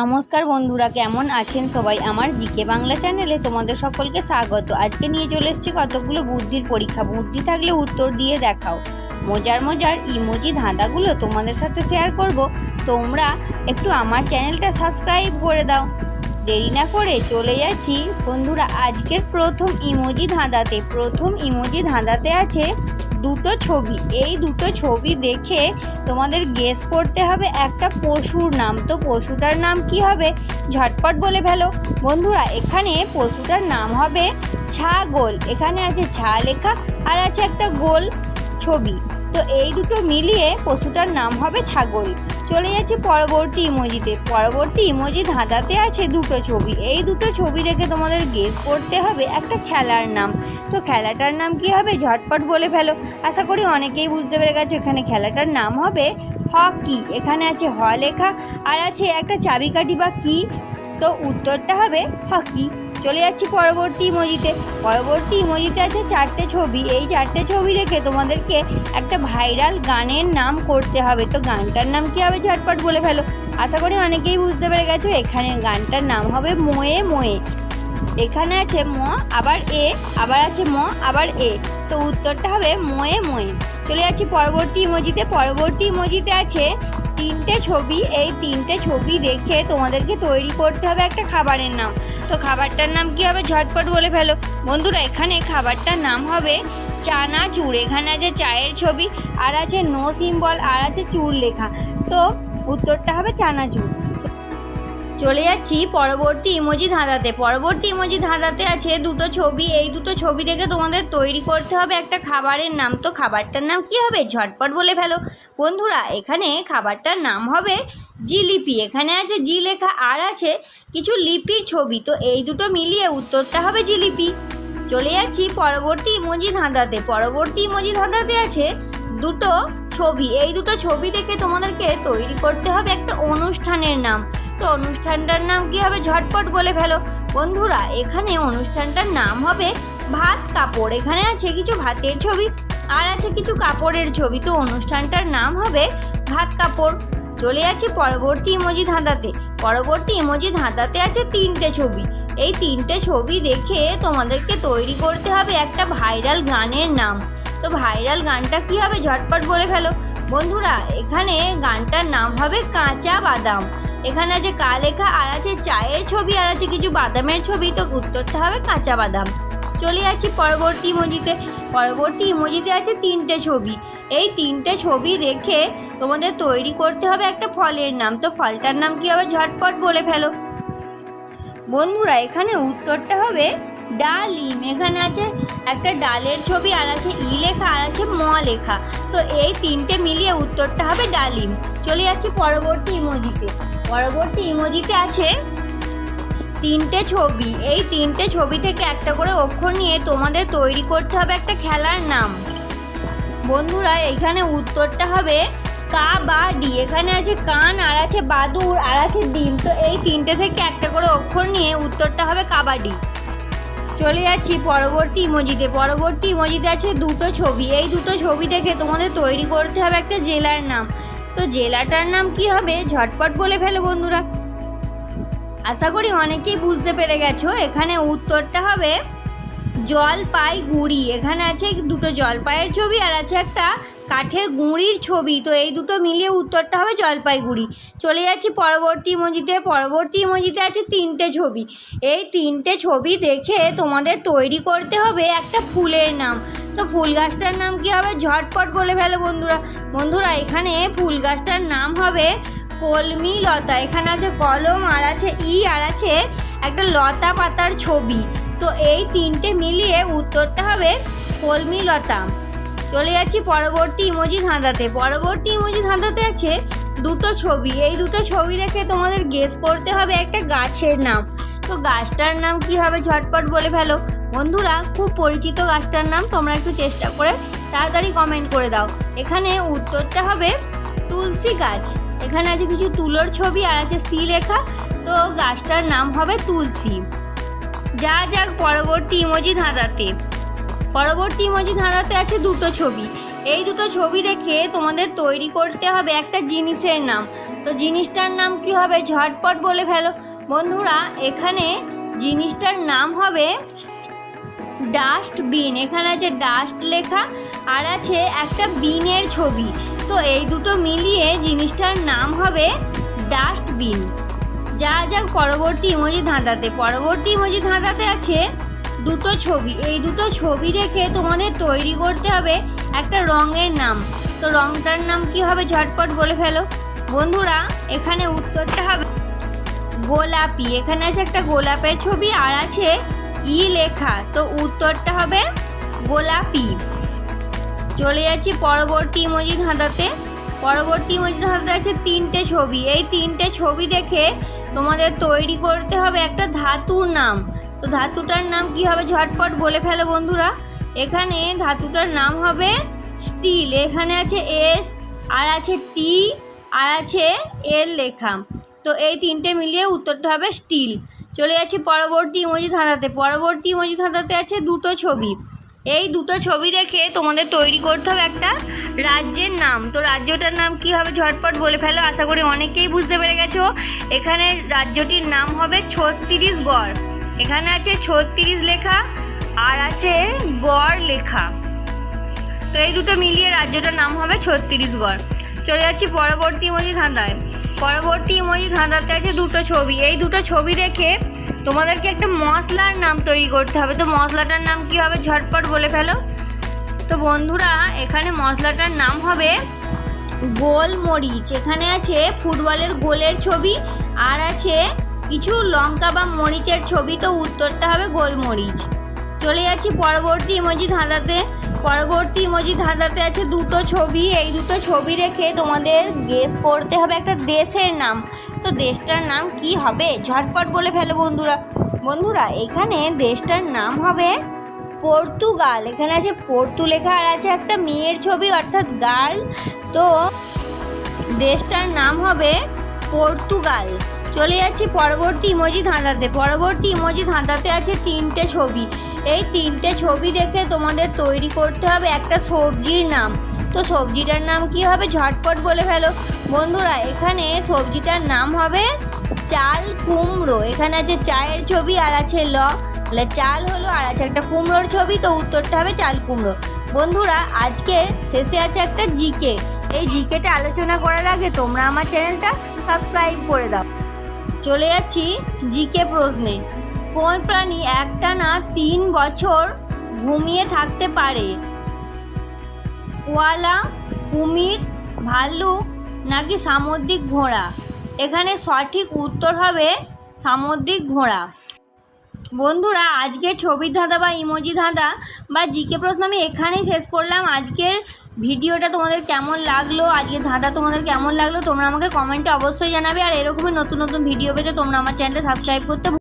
নমস্কার বন্ধুরা, কেমন আছেন সবাই? আমার জিকে বাংলা চ্যানেলে তোমাদের সকলকে স্বাগত। আজকে নিয়ে চলে এসেছি কতগুলো বুদ্ধির পরীক্ষা। বুদ্ধি থাকলে উত্তর দিয়ে দেখাও। মজার মজার ইমোজি ধাঁধাগুলো তোমাদের সাথে শেয়ার করব। তোমরা একটু আমার চ্যানেলটা সাবস্ক্রাইব করে দাও। দেরি না করে চলে যাচ্ছি। বন্ধুরা, আজকের প্রথম ইমোজি ধাঁধাতে। প্রথম ইমোজি ধাঁধাতে আছে দুটো ছবি, এই দুটো ছবি দেখে তোমাদের গেস করতে হবে একটা পশুর নাম। তো পশুটার নাম কি হবে? ঝটপট বলে ফেলো। বন্ধুরা, এখানে পশুটার নাম হবে ছাগল। এখানে আছে ছা লেখা আর আছে একটা গোল ছবি। তো এই দুটো মিলিয়ে পশুটার নাম হবে ছাগল। চলে যাচ্ছে পরবর্তী ইমোজিতে। পরবর্তী ইমোজি ধাঁধাতে আছে দুটো ছবি। এই দুটো ছবি দেখে তোমাদের গেস করতে হবে একটা খেলার নাম। তো খেলাটার নাম কি হবে? ঝটপট বলে ফেলো। আশা করি অনেকেই বুঝতে পেরে গেছে, এখানে খেলাটার নাম হবে হকি। এখানে আছে হ লেখা, আর আছে একটা চাবিকাঠি বা কি? তো উত্তরটা হবে হকি। চলে যাচ্ছি পরবর্তী ইমোজিতে। পরবর্তী ইমোজিতে আছে চারটে ছবি। এই চারটে ছবি দেখে তোমাদেরকে একটা ভাইরাল গানের নাম করতে হবে। তো গানটার নাম কি হবে ঝটপট বলে ফেলো। আশা করি অনেকেই বুঝতে পেরে গেছো, এখানে গানটার নাম হবে মোয়ে মোয়ে। এখানে আছে ম, আবার এ, আবার আছে ম, আবার এ। তো উত্তরটা হবে মোয়ে মোয়ে। চলে যাচ্ছি পরবর্তী ইমোজিতে। পরবর্তী ইমোজিতে আছে তিনটে ছবি, এই তিনটে ছবি দেখে তোমাদেরকে তৈরি করতে হবে একটা খাবারের নাম। তো খাবারটার নাম কি হবে? ঝটপট বলে ফেলো। বন্ধুরা, এখানে খাবারটার নাম হবে চানা চুর এখানে আছে চায়ের ছবি, আর আছে নো সিম্বল, আর আছে চুর লেখা। তো উত্তরটা হবে চানাচুর। চলে যাচ্ছি, পরবর্তী ইমোজি ধাঁধাতে। পরবর্তী ইমোজি ধাঁধাতে আছে দুটো ছবি। এই দুটো ছবি দেখে তোমাদের তৈরি করতে হবে একটা খাবারের নাম। তো খাবারটার নাম কি হবে? ঝটপট বলে ফেলো। বন্ধুরা, এখানে খাবারটার নাম হবে জিলিপি এখানে আছে জি লেখা, আর আছে কিছু লিপির ছবি। তো এই দুটো মিলিয়ে উত্তরটা হবে জিলিপি চলে যাচ্ছি পরবর্তী ইমোজি ধাঁধাতে। পরবর্তী ইমোজি ধাঁধাতে আছে দুটো ছবি। এই দুটো ছবি দেখে তোমাদেরকে তৈরি করতে হবে একটা অনুষ্ঠানের নাম। তো অনুষ্ঠানটার নাম কি হবে ঝটপট বলে ফেলো। বন্ধুরা, এখানে অনুষ্ঠানটার নাম হবে ভাত কাপড়। এখানে আছে কিছু ভাতের ছবি আর আছে কিছু কাপড়ের ছবি। তো অনুষ্ঠানটার নাম হবে ভাত কাপড়। চলে যাচ্ছে পরবর্তী ইমোজি ধাঁধাতে। পরবর্তী ইমোজি ধাঁধাতে আছে তিনটে ছবি। এই তিনটে ছবি দেখে তোমাদেরকে তৈরি করতে হবে একটা ভাইরাল গানের নাম। তো ভাইরাল গানটা কি হবে ঝটপট বলে ফেলো। বন্ধুরা, এখানে গানটার নাম হবে কাঁচা বাদাম। এখানে আছে কা লেখা আর আছে চায়ের ছবি আর আছে কিছু বাদামের ছবি, তো উত্তরটা হবে কাঁচা বাদাম। চলে যাচ্ছি পরবর্তী ইমোজিতে। পরবর্তী ইমোজিতে আছে তিনটে ছবি। এই তিনটে ছবি দেখে তোমাদের তৈরি করতে হবে একটা ফলের নাম। তো ফলটার নাম কি হবে? ঝটপট বলে ফেলো। বন্ধুরা, এখানে উত্তরটা হবে ডালিম। এখানে আছে একটা ডালের ছবি আর আছে ই লেখা আর আছে ম লেখা। তো এই তিনটে মিলিয়ে উত্তরটা হবে ডালিম। চলে যাচ্ছি পরবর্তী ইমোজিতে। পরবর্তী ইমোজিতে আছে তিনটে ছবি। এই তিনটে ছবি থেকে একটা করে অক্ষর নিয়ে তোমাদের তৈরি করতে হবে একটা খেলার নাম। বন্ধুরা, এখানে উত্তরটা হবে কা বা ডি। এখানে আছে কান, আর আছে বাদুর আর আছে ডিম। তো এই তিনটে থেকে একটা করে অক্ষর নিয়ে উত্তরটা হবে কাবাডি চলে যাচ্ছি পরবর্তী ইমোজিতে। পরবর্তী ইমোজিতে আছে দুটো ছবি। এই দুটো ছবি দেখে তোমাদের তৈরি করতে হবে একটা জেলার নাম। তো জেলাটার নাম কি হবে? ঝটপট বলে ফেলো বন্ধুরা। আশা করি অনেকেই বুঝতে পেরে গেছো, এখানে উত্তরটা হবে জলপাইগুড়ি। এখানে আছে দুটো জলপাইয়ের ছবি আর আছে একটা কাঠের গুঁড়ির ছবি। তো এই দুটো মিলিয়ে উত্তরটা হবে জলপাইগুড়ি। চলে যাচ্ছি পরবর্তী ইমোজিতে। পরবর্তী ইমোজিতে আছে তিনটে ছবি। এই তিনটে ছবি দেখে তোমাদের তৈরি করতে হবে একটা ফুলের নাম। তো ফুল গাছটার নাম কি হবে? ঝটপট বলে ফেলো বন্ধুরা। বন্ধুরা, এখানে ফুল গাছটার নাম হবে কলমি লতা। এখানে আছে কলম, আর আছে ই, আর আছে একটা লতা পাতার ছবি। তো এই তিনটে মিলিয়ে উত্তরটা হবে কলমি লতা। চলে যাচ্ছি পরবর্তী ইমোজি ধাঁধাতে। পরবর্তী ইমোজি ধাঁধাতে আছে দুটো ছবি। এই দুটো ছবি দেখে তোমাদের গেস করতে হবে একটা গাছের নাম। তো গাছটার নাম কি হবে ঝটপট বলে ফেলো? বন্ধুরা, খুব পরিচিত গাছটার নাম তোমরা একটু চেষ্টা করে তাড়াতাড়ি কমেন্ট করে দাও। এখানে উত্তরটা হবে তুলসী গাছ। এখানে আছে কিছু তুলোর ছবি আর আছে সি লেখা। তো গাছটার নাম হবে তুলসী। যা যাক পরবর্তী ইমোজি ধাঁধাতে। পরবর্তী ইমোজি ধাঁধাতে আছে দুটো ছবি। এই দুটো ছবি দেখে তোমাদের তৈরি করতে হবে একটা জিনিসের নাম। তো জিনিসটার নাম কি হবে? ঝটপট বলে ফেলো। বন্ধুরা, এখানে জিনিসটার নাম হবে ডাস্টবিন। এখানে আছে ডাস্ট লেখা আর আছে একটা বিনের ছবি। তো এই দুটো মিলিয়ে জিনিসটার নাম হবে ডাস্টবিন। যা যা পরবর্তী ইমোজি ধাঁধাতে। পরবর্তী ইমোজি ধাঁধাতে আছে দুটো ছবি। এই দুটো ছবি দেখে তোমাদের তৈরি করতে হবে একটা রঙের নাম। তো রংটার নাম কি হবে ঝটপট বলে ফেলো। বন্ধুরা, এখানে উত্তরটা হবে গোলাপি। এখানে আছে একটা গোলাপের ছবি আর আছে ই লেখা। তো উত্তরটা হবে গোলাপি। চলে যাচ্ছি পরবর্তী ইমোজি ধাঁধাতে। পরবর্তী ইমোজি ধাঁধাতে আছে তিনটে ছবি। এই তিনটে ছবি দেখে তোমাদের তৈরি করতে হবে একটা ধাতুর নাম। তো ধাতুটার নাম কি হবে? ঝটপট বলে ফেলো বন্ধুরা। এখানে ধাতুটার নাম হবে স্টিল। এখানে আছে এস, আর আছে টি, আর আছে এল লেখা। তো এই তিনটে মিলিয়ে উত্তরটা হবে স্টিল। চলে যাচ্ছি পরবর্তী ইমোজি ধাঁধাতে। পরবর্তী ইমোজি ধাঁধাতে আছে দুটো ছবি। এই দুটো ছবি দেখে তোমাদের তৈরি করতে হবে একটা রাজ্যের নাম। তো রাজ্যটার নাম কি হবে? ঝটপট বলে ফেলো। আশা করি অনেকেই বুঝতে পেরে গেছো। এখানে রাজ্যটির নাম হবে ছত্রিশগড়। এখানে আছে ছত্রিশ লেখা, আর আছে গড় লেখা। তো এই দুটো মিলিয়ে রাজ্যটার নাম হবে ছত্রিশগড় চলে যাচ্ছি পরবর্তী ইমোজি ধাঁধায়। পরবর্তী ইমোজি ধাঁধাতে আছে দুটো ছবি। এই দুটো ছবি দেখে তোমাদেরকে একটা মশলার নাম তৈরি করতে হবে। তো মশলাটার নাম কি হবে ঝটপট বলে ফেলো। তো বন্ধুরা, এখানে মশলাটার নাম হবে গোলমরিচ। এখানে আছে ফুটবলের গোলের ছবি, আর আছে কিছু লঙ্কা বা মরিচের ছবি তো উত্তরটা হবে গোলমরিচ। চলে যাচ্ছি পরবর্তী ইমোজি ধাঁধাতে। পরবর্তী ইমোজি ধাঁধাতে আছে দুটো ছবি। এই দুটো ছবি রেখে তোমাদের গেস করতে হবে একটা দেশের নাম। তো দেশটার নাম কি হবে? ঝটপট বলে ফেলো বন্ধুরা। বন্ধুরা, এখানে দেশটার নাম হবে পর্তুগাল। এখানে আছে পর্তু লেখা আর আছে একটা মেয়ের ছবি, অর্থাৎ গার্ল। তো দেশটার নাম হবে পর্তুগাল। চলে যাচ্ছি, পরবর্তী ইমোজি ধাঁধাতে। পরবর্তী ইমোজি ধাঁধাতে আছে তিনটে ছবি। এই তিনটে ছবি দেখে তোমাদের তৈরি করতে হবে একটা সবজির নাম। তো সবজিটার নাম কি হবে? ঝটপট বলে ফেলো। বন্ধুরা, এখানে সবজিটার নাম হবে চাল কুমড়ো। এখানে আছে চায়ের ছবি, আর আছে ল। তাহলে চাল হলো আর আছে একটা কুমড়োর ছবি, তো উত্তরটা হবে চাল কুমড়ো। বন্ধুরা, আজকে শেষে আছে একটা জিকে। এই জিকেটা আলোচনা করার আগে তোমরা আমার চ্যানেলটা সাবস্ক্রাইব করে দাও। চলে যাচ্ছি জিকে প্রশ্নে। কোন প্রাণী একটানা তিন বছর ঘুমিয়ে থাকতে পারে? কোয়ালা, কুমির, ভাল্লুক নাকি সামুদ্রিক ঘোড়া? এখানে সঠিক উত্তর হবে সামুদ্রিক ঘোড়া। বন্ধুরা, আজকের ছবির ধাঁধা বা ইমোজি ধাঁধা বা জিকে প্রশ্ন আমি এখানেই শেষ করলাম। আজকের ভিডিওটা তোমাদের কেমন লাগল? আজকে ধাঁধা তোমাদের কেমন লাগল? তোমরা আমাকে কমেন্টে অবশ্যই জানাবে। আর এরকমই নতুন নতুন ভিডিও পেতে তোমরা আমার চ্যানেলটা সাবস্ক্রাইব করতে